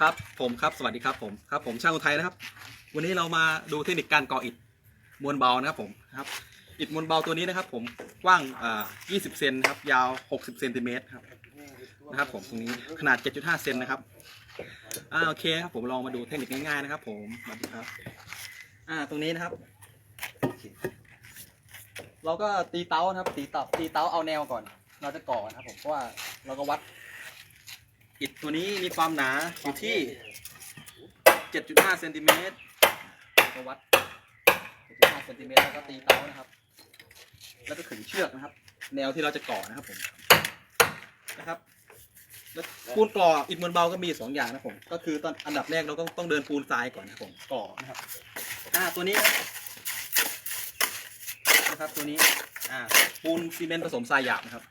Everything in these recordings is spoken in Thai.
ครับผมครับสวัสดีครับผมครับผมช่างอุทัยนะครับ วันนี้เรามาดูเทคนิคการก่ออิฐมวลเบานะครับผมครับอิฐมวลเบาตัวนี้นะครับ ผมกว้างอ่า20 เซนครับยาว 60เซนติเมตรครับนะครับ ผมตรงนี้ขนาด 7.5 เซนนะครับอ่าโอเคครับผมลองมาดูเทคนิคง่ายๆนะครับ ผมสวัสดีครับอ่าตรงนี้นะครับ เราก็ตีเต้านะครับ ตีตับตีเต้าเอาแนวก่อน เราจะก่อนะครับ ผมเพราะว่าเราก็วัด อิฐตัวนี้มีความหนาอยู่ที่ 7.5เซนติเมตรก็วัด7.5เซนติเมตรแล้วก็ตีเตานะครับ แล้วก็ขึงเชือกนะครับ แนวที่เราจะก่อนะครับผมนะครับแล้วปูนก่ออิฐมวลเบาก็มีสองอย่างนะผม ก็คือตอนอันดับแรกเราก็ต้องเดินปูนทรายก่อนนะผมก่อนะครับอ่าตัวนี้นะครับตัวนี้อ่าปูนซีเมนต์ผสมทรายหยาบนะครับ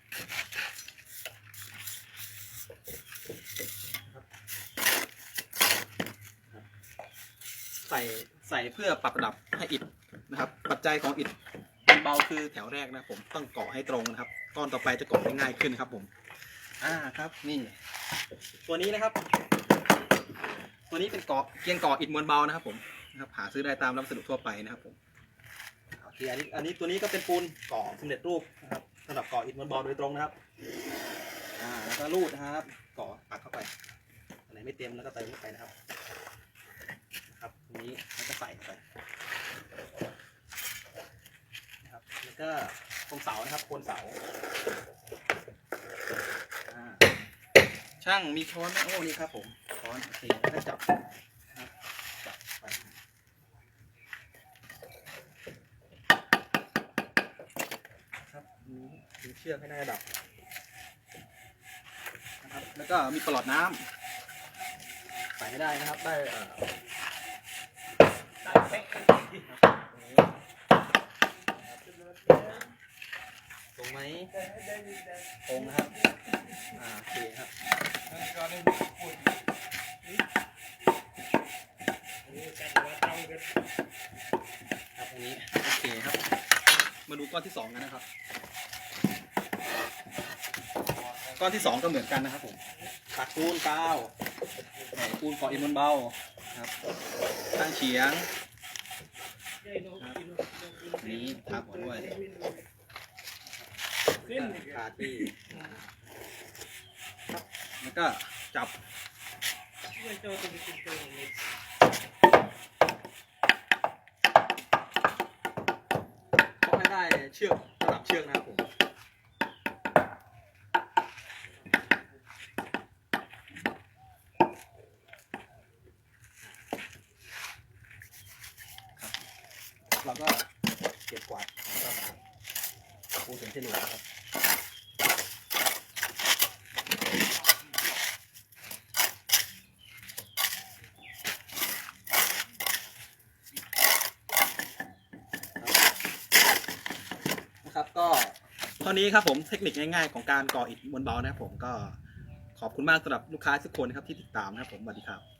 ใส่ใส่เพื่อปรับระดับให้อิฐนะครับ ปัจจัยของอิฐมันเบาคือแถวแรกนะผมต้องก่อให้ตรงนะครับ ก้อนต่อไปจะก่อได้ง่ายขึ้นครับ ผม อ่าครับนี่ ตัวนี้นะครับ ตัวนี้เป็นเกาะเกียงเกาะอิฐมวลเบานะครับผมนะครับหาซื้อได้ตามร้านวัสดุทั่วไปนะครับผมโอเคอันนี้อันนี้ตัวนี้ก็เป็นปูนก่อสำเร็จรูปนะครับสำหรับก่ออิฐมวลเบาโดยตรงนะครับอ่าแล้วก็รูดนะครับก่อปักเข้าไปอันไหนไม่เต็มแล้วก็เติมเข้าไปนะครับ นี้แล้วก็ใส่ไปนะครับ แล้วก็ตรงเสานะครับโคนเสาช่างมีช้อนไหมโอ้นี่ครับผมช้อนโอเคแล้วก็จับนะครับจับไปครับนี้ดึงเชือกให้ได้ระดับนะครับ แล้วก็มีปลอดน้ำใส่ให้ได้นะครับ ได้อ่อ ตรงไหมตรงนะครับ อ่าโอเคครับครับตรงนี้โอเคครับ มาดูก้อนที่สองกันนะครับ ก้อนที่สองก็เหมือนกันนะครับผมตักปูนกาวใส่ปูนเกาะอินบนเบาครับตั้งเฉียง นนี้ทาหัวด้วยคาที่แล้วก็จับต้องให้ได้เชือกระดับเชือกนะครับผม เราก็เก็บกวาดก็ปูถึงที่เหลือนะครับนะครับก็เท่านี้ครับผมเทคนิคง่ายๆของการก่ออิฐมวลเบานะครับผมก็ขอบคุณมากสำหรับลูกค้าทุกคนนะครับที่ติดตามนะครับผมสวัสดีครับ